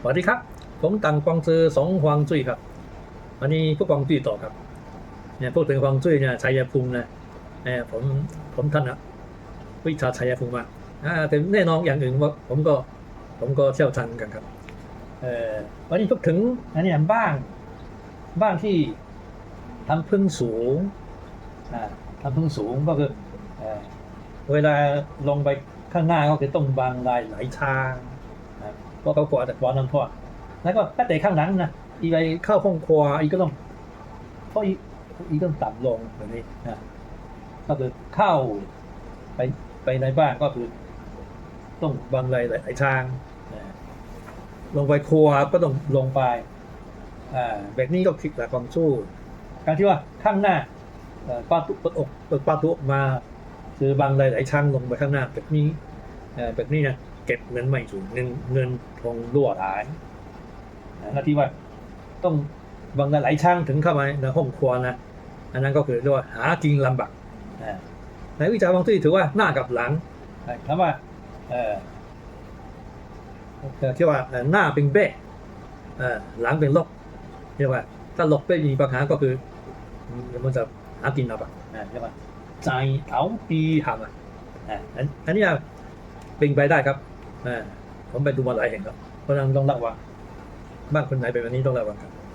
สวัสดีครับ ผมตังกวางซือสองฮวางจุ้ยครับวันนี้พวกกวางจุ้ยต่อครับเนี่ยพูดถึงฮวางจุ้ยเนี่ยชัยภูมินะเนี่ยผมผมท่านอะวิชาชัยภูมิมาอ่าแต่แน่นอนอย่างอื่นว่าผมก็ผมก็เชี่ยวชาญกันครับเอ่อวันนี้พูดถึงอันนี้บ้างบ้างที่ทำพึ่งสูงอ่าทำพึ่งสูงก็คือเวลาลงไปข้างหน้าก็คือต้องบางลายหลทาง ราะเขากลัวแต่กลัวน้ำท่วมแล้วก็ถ้าแต่ข้างหลังนะอีไปเข้าห้องครัวอีกก็ต้องเพราะอีอีกต้องต่ำลงแบบนี้นะก็คือเข้าไปไปในบ้านก็คือ ต้องบางไรหลายทางนะลงไปครัวก็ต้องลงไปอ่าแบบนี้ก็คิดหลักความสู้การที่ว่าข้างหน้าป้าตุเปิดอกเปิดป้าตุออกมา คือบางไรหลายช่างลงไปข้างหน้าแบบนี้อ่อแบบนี้นะ เก็บเงินไม่ถูกเงินเงินทองรั่วหายนะแล้วที่ว่าต้องบางหลายช่างถึงเข้ามาในห้องครัวนะ อันนั้นก็คือเรียกว่าหากินลำบากนะในวิชาบางที่ถือว่าหน้ากับหลังนะคำว่าเออเอ่อที่ว่าหน้าเป็นเบ้เออหลังเป็นลบเรียกว่า ถ้าลบไม่มีปัญหาก็คือมันจะหากินลำบากเรียกว่าใจเอาปีหำอะอะอันนี้เป็นไปได้ครับ ผมไปดูมาหลายแห่งครับเพราะฉะนั้นต้องระวังบ้านคนไหนเป็นแบบนี้ต้องระวังครับ